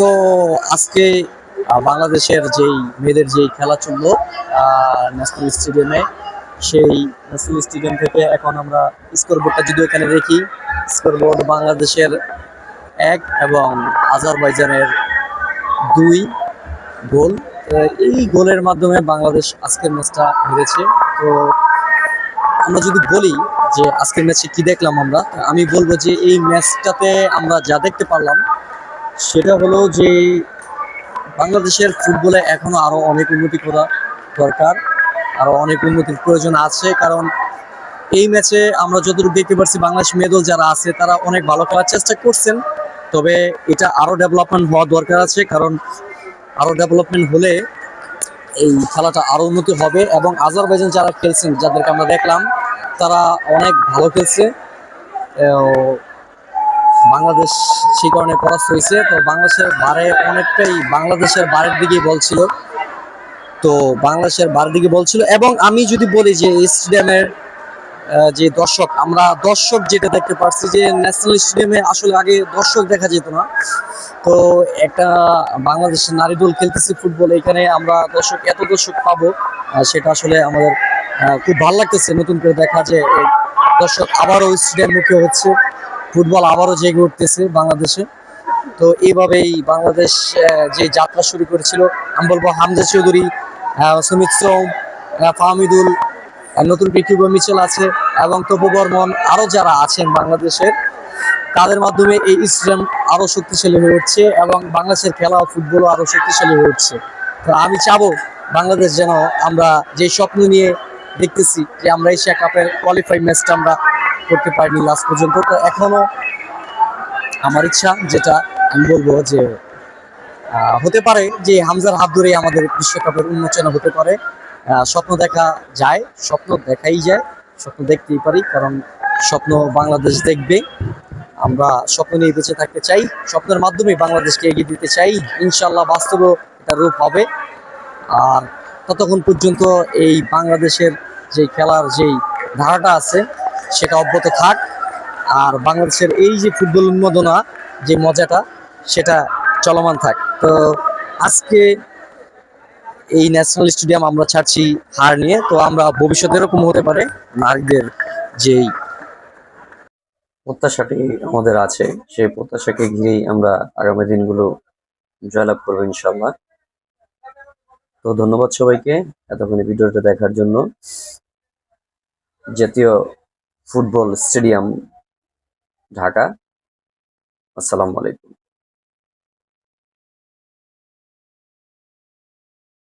তো আজকে বাংলাদেশের যেই মেয়েদের যেই খেলা চলল ন্যাশনাল স্টেডিয়ামে, সেই ন্যাশনাল স্টেডিয়াম থেকে এখন আমরা স্কোরবোর্ডটা যদি এখানে দেখি, স্কোরবোর্ড বাংলাদেশের এক এবং আজারবাইজানের দুই গোল। এই গোলের মাধ্যমে বাংলাদেশ আজকের ম্যাচটা হেরেছে। তো আমরা যদি বলি যে আজকের ম্যাচে কি দেখলাম আমরা আমি বলব যে এই ম্যাচটাতে আমরা যা দেখতে পারলাম সেটা হলো যে বাংলাদেশের ফুটবলে এখনও আরও অনেক উন্নতি করা দরকার, আরও অনেক উন্নতির প্রয়োজন আছে, কারণ এই ম্যাচে আমরা যতটুকু দেখতে পাচ্ছি বাংলাদেশ মেদল যারা আছে, তারা অনেক ভালো খেলার চেষ্টা করছেন, তবে এটা আরও ডেভেলপমেন্ট হওয়া দরকার আছে, কারণ আরও ডেভেলপমেন্ট হলে এই খেলাটা আরও উন্নতি হবে এবং আজারবাইজান যারা খেলছেন, যাদেরকে আমরা দেখলাম, তারা অনেক ভালো খেলছে। বাংলাদেশ সেই কারণে পরাস্ত হয়েছে। তো বাংলাদেশের বারে অনেকটাই বাংলাদেশের বারের দিকে বলছিল তো বাংলাদেশের বারের দিকে বলছিল এবং আমি যদি বলি যে স্টেডিয়ামের যে দর্শক, আমরা দর্শক যেটা দেখতে পাচ্ছি যে ন্যাশনাল স্টেডিয়ামে আসলে আগে দর্শক দেখা যেত না। তো একটা বাংলাদেশের নারী দল খেলতেছে ফুটবল, এখানে আমরা দর্শক, এত দর্শক পাবো সেটা আসলে আমাদের খুব ভালো লাগতেছে নতুন করে দেখা যে দর্শক আবারও স্টেডিয়াম মুখে হচ্ছে। ফুটবল আবারও জেগে উঠতেছে বাংলাদেশে। তো এইভাবেই বাংলাদেশ যে যাত্রা শুরু করেছিল, আমি বলব হামজা চৌধুরী সুমিত সোম ফাহমিদুল নতুন পৃথিবী মিচেল আছে এবং তপু বর্মন আরও যারা আছেন বাংলাদেশের তাদের মাধ্যমে এই স্টেডিয়াম আরও শক্তিশালী হয়ে উঠছে এবং বাংলাদেশের খেলা ফুটবলও আরও শক্তিশালী হয়ে উঠছে। তো আমি চাবো বাংলাদেশ যেন আমরা যে স্বপ্ন নিয়ে দেখতেছি যে আমরা এশিয়া কাপের কোয়ালিফাই ম্যাচটা আমরা করতে পারিনি লাস্ট পর্যন্ত। তো এখনও আমার ইচ্ছা যেটা আমি বলব যে হতে পারে যে হামজার হাত ধরেই আমাদের বিশ্বকাপের উন্মোচন হতে পারে। স্বপ্ন দেখা যায়, স্বপ্ন দেখাই যায়, স্বপ্ন দেখতেই পারি, কারণ স্বপ্ন বাংলাদেশ দেখবে। আমরা স্বপ্ন নিয়ে বেঁচে থাকতে চাই, স্বপ্নের মাধ্যমে বাংলাদেশকে এগিয়ে দিতে চাই। ইনশাল্লাহ বাস্তবেও এটা রূপ হবে। আর ততক্ষণ পর্যন্ত এই বাংলাদেশের যে খেলার যেই ধারাটা আছে, সেটা অব্যাহত থাক। আর বাংলাদেশের এই যে ফুটবল উন্মাদনা যে মজাটা, সেটা চলমান থাক। তো আজকে এই ন্যাশনাল স্টেডিয়াম আমরা ছাড়ছি হার নিয়ে। তো আমরা ভবিষ্যতে এরকম হতে পারে, নারীদের যেই প্রত্যাশাটি আমাদের আছে, সেই প্রত্যাশাকে ঘিরেই আমরা আগামী দিনগুলো জয়লাভ করব ইনশাল্লাহ তো ধন্যবাদ সবাইকে এতক্ষণ ভিডিওটা দেখার জন্য। জাতীয় ফুটবল স্টেডিয়াম ঢাকা। আসসালামু আলাইকুম।